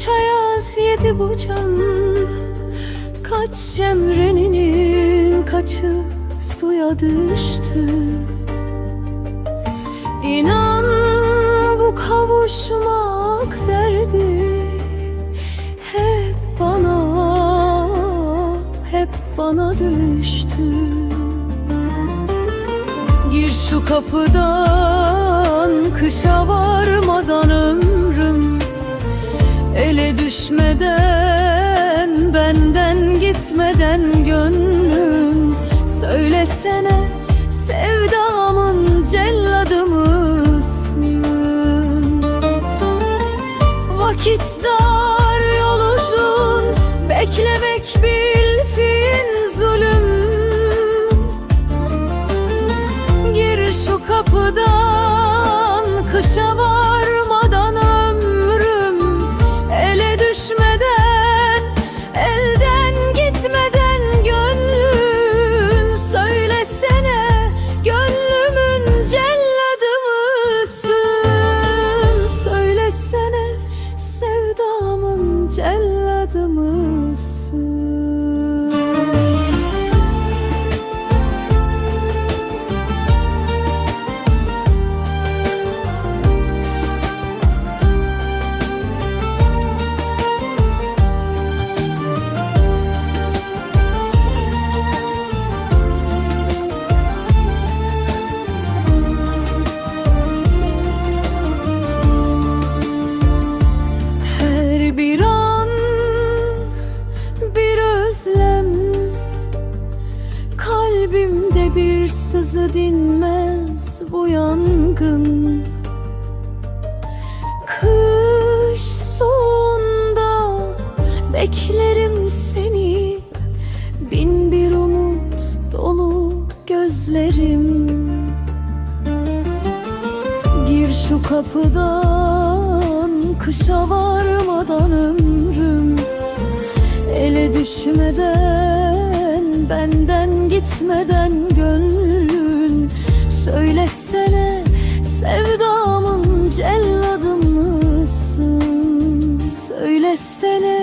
Kaç ayaz yedi bu can Kaç cemreninin kaçı suya düştü. İnan bu kavuşmak derdi Hep bana, hep bana düştü. Gir şu kapıdan kışa varmadan Ele düşmeden benden gitmeden gönlüm Söylesene sevdamın celladı? Vakit dar yol uzun beklemek bil Bir sızı dinmez bu yangın. Kış sonunda beklerim seni. Bin bir umut dolu gözlerim. Gir şu kapıdan kışa varmadan ömrüm. Ele düşmeden benden gitmeden gönlün Söylesene sevdamın celladı mısın? Söylesene